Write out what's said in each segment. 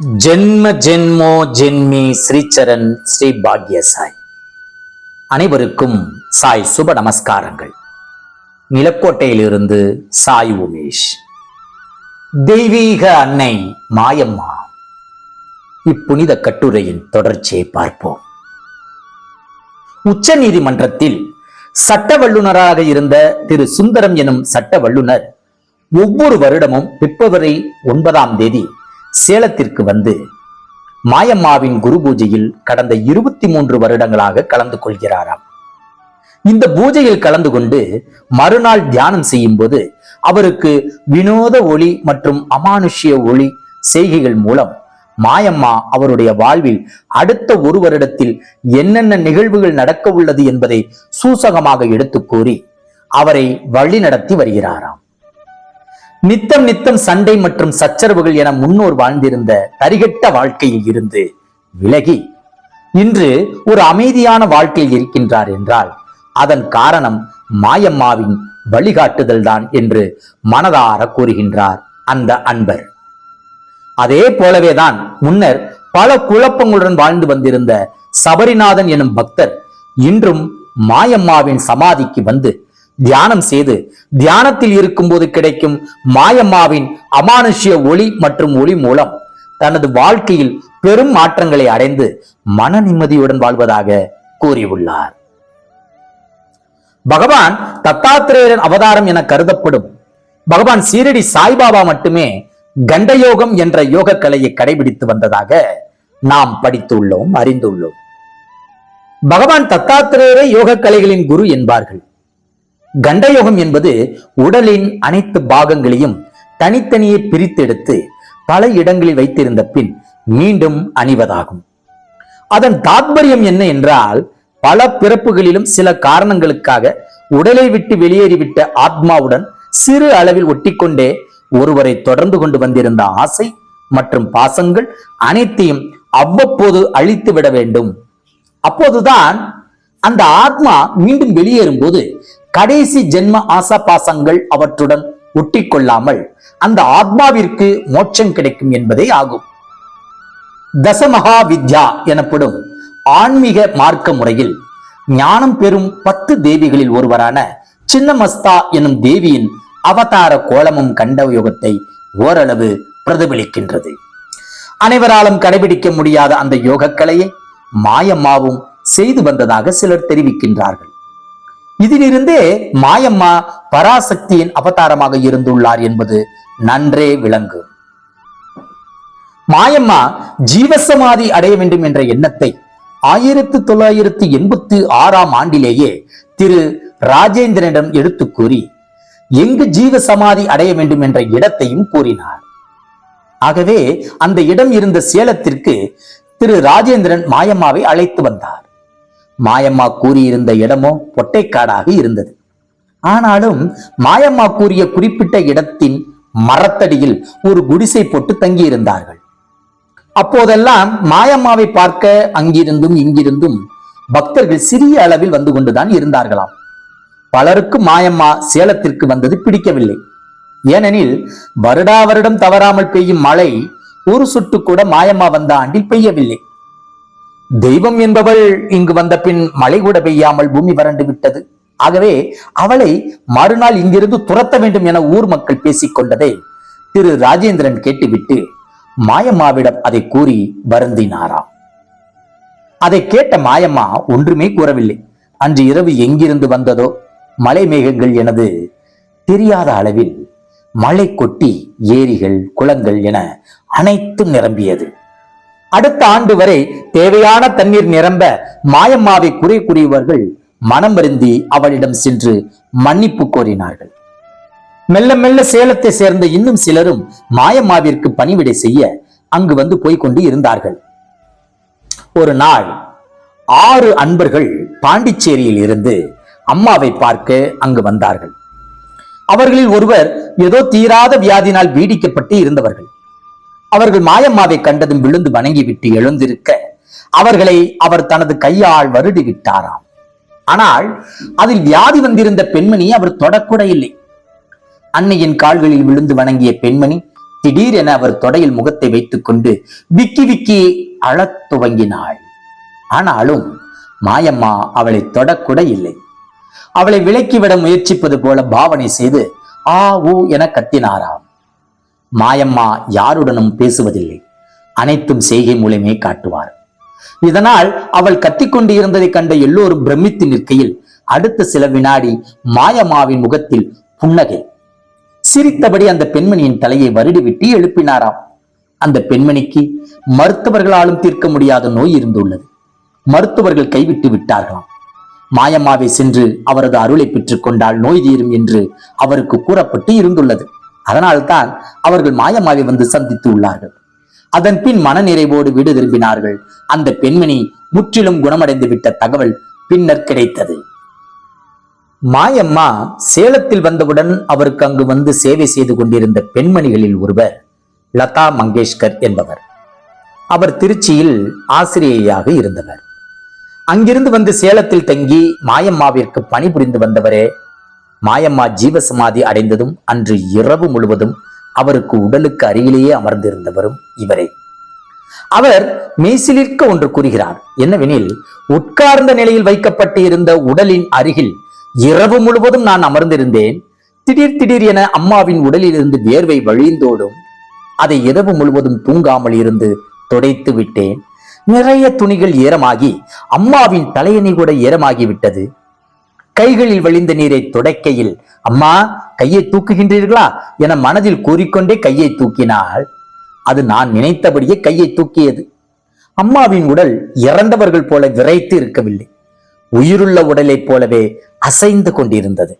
ஜென்ம ஜென்மோ ஜென்மி ஸ்ரீச்சரன் ஸ்ரீ பாக்ய சாய் அனைவருக்கும் சாய் சுப நமஸ்காரங்கள். நிலக்கோட்டையிலிருந்து சாய் உமேஷ். தெய்வீக அன்னை மாயம்மா. இப்புனித கட்டுரையின் தொடர்ச்சியை பார்ப்போம். உச்ச நீதிமன்றத்தில் சட்ட வல்லுநராக இருந்த திரு சுந்தரம் எனும் சட்ட வல்லுனர் ஒவ்வொரு வருடமும் பிப்ரவரி ஒன்பதாம் தேதி சேலத்திற்கு வந்து மாயம்மாவின் குரு பூஜையில் கடந்த இருபத்தி மூன்று வருடங்களாக கலந்து கொள்கிறாராம். இந்த பூஜையில் கலந்து கொண்டு மறுநாள் தியானம் செய்யும் போது அவருக்கு வினோத ஒளி மற்றும் அமானுஷ்ய ஒளி செய்கைகள் மூலம் மாயம்மா அவருடைய வாழ்வில் அடுத்த ஒரு வருடத்தில் என்னென்ன நிகழ்வுகள் நடக்க உள்ளது என்பதை சூசகமாக எடுத்து கூறி அவரை வழி நடத்தி வருகிறாராம். நித்தம் நித்தம் சண்டை மற்றும் சச்சரவுகள் என முன்னோர் வாழ்ந்திருந்த தரிகட்ட வாழ்க்கையில் இருந்து விலகி இன்று ஒரு அமைதியான வாழ்க்கையில் இருக்கின்றார் என்றால் அதன் காரணம் மாயம்மாவின் வழிகாட்டுதல் தான் என்று மனதார கூறுகின்றார் அந்த அன்பர். அதே போலவேதான் முன்னர் பல குழப்பங்களுடன் வாழ்ந்து வந்திருந்த சபரிநாதன் எனும் பக்தர் இன்றும் மாயம்மாவின் சமாதிக்கு வந்து தியானம் செய்து தியானத்தில் இருக்கும்போது கிடைக்கும் மாயம்மாவின் அமானுஷ்ய ஒளி மற்றும் ஒளி மூலம் தனது வாழ்க்கையில் பெரும் மாற்றங்களை அடைந்து மன நிம்மதியுடன் வாழ்வதாக கூறியுள்ளார். பகவான் தத்தாத்திரேயன் அவதாரம் என கருதப்படும் பகவான் சீரடி சாய்பாபா மட்டுமே கண்டயோகம் என்ற யோக கலையை கடைபிடித்து வந்ததாக நாம் படித்துள்ளோம் அறிந்துள்ளோம். பகவான் தத்தாத்திரேயரை யோக கலைகளின் குரு என்பார்கள். கண்டயோகம் என்பது உடலின் அனைத்து பாகங்களையும் தனித்தனியே பிரித்தெடுத்து பல இடங்களில் வைத்திருந்த பின் மீண்டும் அணிவதாகும். அதன் தாத்பரியம் என்ன என்றால் பல பிறப்புகளிலும் சில காரணங்களுக்காக உடலை விட்டு வெளியேறிவிட்ட ஆத்மாவுடன் சிறு அளவில் ஒட்டிக்கொண்டே ஒருவரை தொடர்ந்து கொண்டு வந்திருந்த ஆசை மற்றும் பாசங்கள் அனைத்தையும் அவ்வப்போது அழித்து விட வேண்டும். அப்போதுதான் அந்த ஆத்மா மீண்டும் வெளியேறும் போது கடைசி ஜென்ம ஆசாபாசங்கள் அவற்றுடன் ஒட்டி கொள்ளாமல் அந்த ஆத்மாவிற்கு மோட்சம் கிடைக்கும் என்பதே ஆகும். தசமகா வித்யா எனப்படும் ஆன்மீக மார்க்க முறையில் ஞானம் பெறும் பத்து தேவிகளில் ஒருவரான சின்னமஸ்தா எனும் தேவியின் அவதார கோலமும் கண்ட யோகத்தை ஓரளவு பிரதிபலிக்கின்றது. அனைவராலும் கடைபிடிக்க முடியாத அந்த யோகக்கலையை மாயம்மாவும் செய்து வந்ததாக சிலர் தெரிவிக்கின்றார்கள். இதிலிருந்தே மாயம்மா பராசக்தியின் அவதாரமாக இருந்துள்ளார் என்பது நன்றே விளங்கு. மாயம்மா ஜீவசமாதி அடைய வேண்டும் என்ற எண்ணத்தை ஆயிரத்தி தொள்ளாயிரத்தி எண்பத்தி ஆறாம் ஆண்டிலேயே திரு ராஜேந்திரனிடம் எடுத்து கூறி எங்கு ஜீவ சமாதி அடைய வேண்டும் என்ற இடத்தையும் கூறினார். ஆகவே அந்த இடம் இருந்த சேலத்திற்கு திரு ராஜேந்திரன் மாயம்மாவை அழைத்து வந்தார். மாயம்மா கூறியிருந்த இடமோ பொட்டைக்காடாக இருந்தது. ஆனாலும் மாயம்மா கூறிய குறிப்பிட்ட இடத்தின் மரத்தடியில் ஒரு குடிசை போட்டு தங்கியிருந்தார்கள். அப்போதெல்லாம் மாயம்மாவை பார்க்க அங்கிருந்தும் இங்கிருந்தும் பக்தர்கள் சிறிய அளவில் வந்து கொண்டுதான் இருந்தார்களாம். பலருக்கு மாயம்மா சேலத்திற்கு வந்தது பிடிக்கவில்லை. ஏனெனில் வருடா வருடம் தவறாமல் பெய்யும் மழை ஒரு சுட்டு கூட மாயம்மா வந்த ஆண்டில் பெய்யவில்லை. தெய்வம் என்பவள் இங்கு வந்த பின் மழை கூட பெய்யாமல் பூமி வறண்டு விட்டது. ஆகவே அவளை மறுநாள் இங்கிருந்து துரத்த வேண்டும் என ஊர் மக்கள் பேசிக்கொண்டதை திரு ராஜேந்திரன் கேட்டுவிட்டு மாயம்மாவிடம் அதை கூறி வருந்தினாராம். அதை கேட்ட மாயம்மா ஒன்றுமே கூறவில்லை. அன்று இரவு எங்கிருந்து வந்ததோ மலை மேகங்கள் எனது தெரியாத அளவில் மழை கொட்டி ஏரிகள் குளங்கள் என அனைத்தும் நிரம்பியது. அடுத்த ஆண்டு வரை தேவையான தண்ணீர் நிரம்ப மாயம்மாவை குறை கூறியவர்கள் மனம் வருந்தி அவளிடம் சென்று மன்னிப்பு கோரினார்கள். மெல்ல மெல்ல சேலத்தை சேர்ந்த இன்னும் சிலரும் மாயம்மாவிற்கு பணிவிடை செய்ய அங்கு வந்து போய்க்கொண்டு இருந்தார்கள். ஒரு நாள் ஆறு அன்பர்கள் பாண்டிச்சேரியில் இருந்து அம்மாவை பார்க்க அங்கு வந்தார்கள். அவர்களில் ஒருவர் ஏதோ தீராத வியாதினால் பீடிக்கப்பட்டு இருந்தவர்கள். அவர்கள் மாயம்மாவை கண்டதும் விழுந்து வணங்கிவிட்டு எழுந்திருக்க அவர்களை அவர் தனது கையால் வருடி விட்டாராம் ஆனால் அதில் வியாதி வந்திருந்த பெண்மணி அவர் தொடக்கூட இல்லை அன்னையின் கால்களில் விழுந்து வணங்கிய பெண்மணி திடீரென அவர் தொடையில் முகத்தை வைத்துக் கொண்டு விக்கி விக்கி அழத் துவங்கினாள். ஆனாலும் மாயம்மா அவளை தொடக்கூட இல்லை அவளை விலக்கிவிட முயற்சிப்பது போல பாவனை செய்து ஆ ஊ என கத்தினாராம். மாயம்மா யாருடனும் பேசுவதில்லை. அனைத்தும் செய்கை மூலமே காட்டுவார். இதனால் அவள் கத்திக்கொண்டு இருந்ததை கண்ட எல்லோரும் பிரமித்து நிற்கையில் அடுத்த சில வினாடி மாயம்மாவின் முகத்தில் புன்னகை. சிரித்தபடி அந்த பெண்மணியின் தலையை வருடிவிட்டு எழுப்பினாராம். அந்த பெண்மணிக்கு மருத்துவர்களாலும் தீர்க்க முடியாத நோய் இருந்துள்ளது. மருத்துவர்கள் கைவிட்டு விட்டார்களாம். மாயம்மாவை சென்று அவரது அருளை பெற்றுக் கொண்டால் நோய் தீரும் என்று அவருக்கு கூறப்பட்டு இருந்துள்ளது. அதனால்தான் அவர்கள் மாயமாவை வந்து சந்தித்து உள்ளார்கள். அதன் பின் மனநிறைவோடு வீடு திரும்பினார்கள். அந்த பெண்மணி முற்றிலும் குணமடைந்து விட்ட தகவல் பின்னர் கிடைத்தது. மாயம்மா சேலத்தில் வந்தவுடன் அவருக்கு அங்கு வந்து சேவை செய்து கொண்டிருந்த பெண்மணிகளில் ஒருவர் லதா மங்கேஷ்கர் என்பவர். அவர் திருச்சியில் ஆசிரியையாக இருந்தவர். அங்கிருந்து வந்து சேலத்தில் தங்கி மாயம்மாவிற்கு பணிபுரிந்து வந்தவரே மாயம்மா ஜீவசமாதி அடைந்ததும் அன்று இரவு முழுவதும் அவருக்கு உடலுக்கு அருகிலேயே அமர்ந்திருந்தவரும் இவரே. அவர் மெய்சிலிர்க்க ஒன்று கூறுகிறார். என்னவெனில் உட்கார்ந்த நிலையில் வைக்கப்பட்டு இருந்த உடலின் அருகில் இரவு முழுவதும் நான் அமர்ந்திருந்தேன். திடீர் திடீர் என அம்மாவின் உடலில் இருந்து வழிந்தோடும் அதை இரவு முழுவதும் தூங்காமல் இருந்து துடைத்து விட்டேன். நிறைய துணிகள் ஈரமாகி அம்மாவின் தலையணை கூட ஈரமாகி விட்டது. கைகளில் வழிந்த நீரை துடைக்கையில் அம்மா கையை தூக்குகின்றீர்களா? என மனதில் கூறிக்கொண்டே கையை தூக்கினாள். அது நான் நினைத்தபடியே கையை தூக்கியது. அம்மாவின் உடல் இறந்தவர்கள் போல விரைத்து இருக்கவில்லை. உயிருள்ள உடலைப் போலவே அசைந்து கொண்டிருந்தது.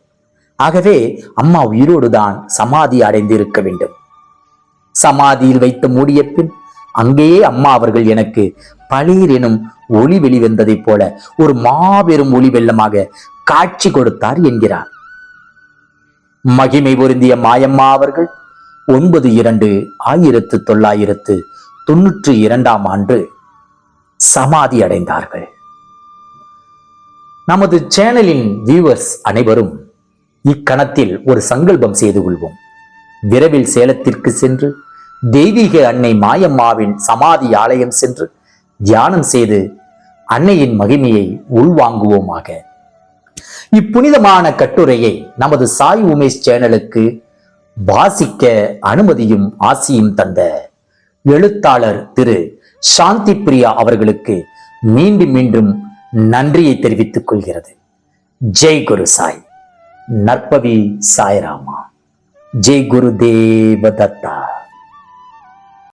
ஆகவே அம்மா உயிரோடுதான் சமாதி அடைந்து இருக்க வேண்டும். சமாதியில் வைத்து மூடிய பின் அங்கேயே அம்மா அவர்கள் எனக்கு பளீர் எனும் ஒளி வெளிவந்ததைப் போல ஒரு மாபெரும் ஒளி வெள்ளமாக காட்சி கொடுத்தார் என்கிறார். மகிமை பொருந்திய மாயம்மா அவர்கள் ஒன்பது இரண்டு ஆயிரத்து தொள்ளாயிரத்து தொன்னூற்றி இரண்டாம் ஆண்டு சமாதி அடைந்தார்கள். நமது சேனலின் வியூவர்ஸ் அனைவரும் இக்கணத்தில் ஒரு சங்கல்பம் செய்து கொள்வோம். விரைவில் சேலத்திற்கு சென்று தெய்வீக அன்னை மாயம்மாவின் சமாதி ஆலயம் சென்று தியானம் செய்து அன்னையின் மகிமையை உள்வாங்குவோமாக. இப்புனிதமான கட்டுரையை நமது சாய் உமேஷ் சேனலுக்கு வாசிக்க அனுமதியும் ஆசியும் தந்த எழுத்தாளர் திரு சாந்தி பிரியா அவர்களுக்கு மீண்டும் மீண்டும் நன்றியை தெரிவித்துக் கொள்கிறது. ஜெய் குரு சாய். நற்பவி சாய்ராமா. ஜெய் குரு தேவதத்தா.